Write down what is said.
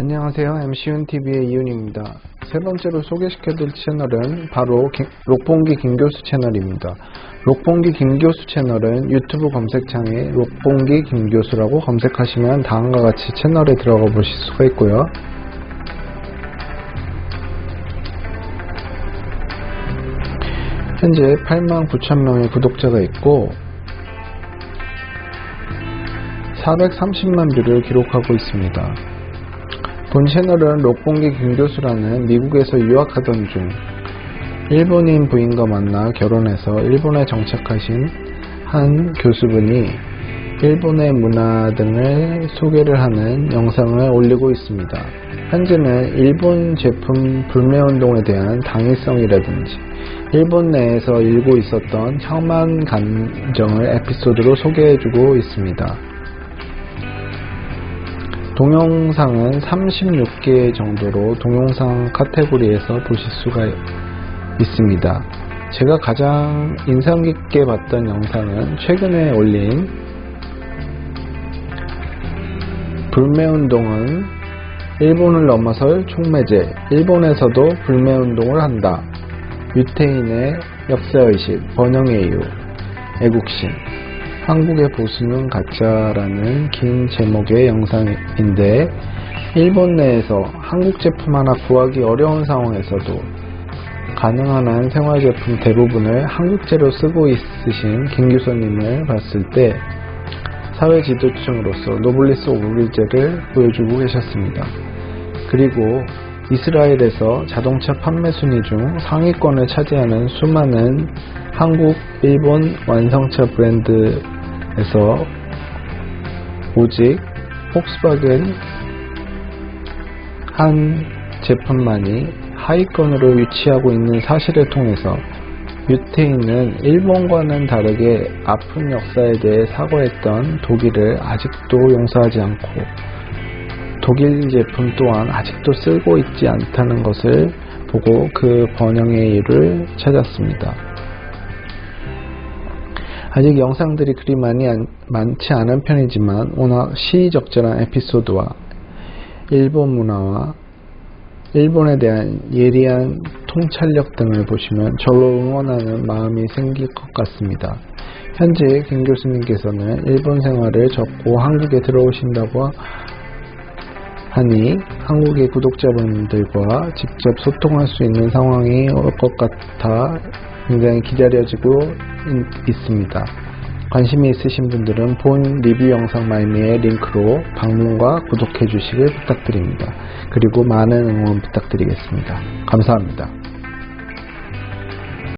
안녕하세요. MC윤TV의 이윤입니다. 세 번째로 소개시켜드릴 채널은 바로 기- 록봉기 김교수 채널입니다. 록봉기 김교수 채널은 유튜브 검색창에 록봉기 김교수라고 검색하시면 다음과 같이 채널에 들어가 보실 수가 있고요. 현재 8만 9천 명의 구독자가 있고 430만 뷰를 기록하고 있습니다. 본 채널은 록봉기 김교수라는 미국에서 유학하던 중 일본인 부인과 만나 결혼해서 일본에 정착하신 한 교수분이 일본의 문화 등을 소개를 하는 영상을 올리고 있습니다. 현재는 일본 제품 불매운동에 대한 당위성이라든지 일본 내에서 일고 있었던 혐한 감정을 에피소드로 소개해주고 있습니다. 동영상은 36개 정도로 동영상 카테고리에서 보실 수가 있습니다. 제가 가장 인상 깊게 봤던 영상은 최근에 올린 불매운동은 일본을 넘어설 촉매제, 일본에서도 불매운동을 한다. 유태인의 역사의식, 번영의 이유, 애국심, 한국의 보수는 가짜라는 긴 제목의 영상인데 일본 내에서 한국 제품 하나 구하기 어려운 상황에서도 가능한 한 생활 제품 대부분을 한국제로 쓰고 있으신 김 교수님을 봤을 때 사회 지도층으로서 노블리스 오브리제를 보여주고 계셨습니다. 그리고 이스라엘에서 자동차 판매 순위 중 상위권을 차지하는 수많은 한국, 일본 완성차 브랜드에서 오직 폭스바겐 한 제품만이 하위권으로 위치하고 있는 사실을 통해서 유태인은 일본과는 다르게 아픈 역사에 대해 사과했던 독일을 아직도 용서하지 않고 독일 제품 또한 아직도 쓰고 있지 않다는 것을 보고 그 번영의 이유를 찾았습니다. 아직 영상들이 그리 많이 안- 많지 않은 편이지만 워낙 시의적절한 에피소드와 일본 문화와 일본에 대한 예리한 통찰력 등을 보시면 저로 응원하는 마음이 생길 것 같습니다. 현재 김 교수님께서는 일본 생활을 접고 한국에 들어오신다고 하니 한국의 구독자분들과 직접 소통할 수 있는 상황이 올 것 같아 굉장히 기다려지고 있- 있습니다. 관심이 있으신 분들은 본 리뷰 영상 말미의 링크로 방문과 구독해 주시길 부탁드립니다. 그리고 많은 응원 부탁드리겠습니다. 감사합니다.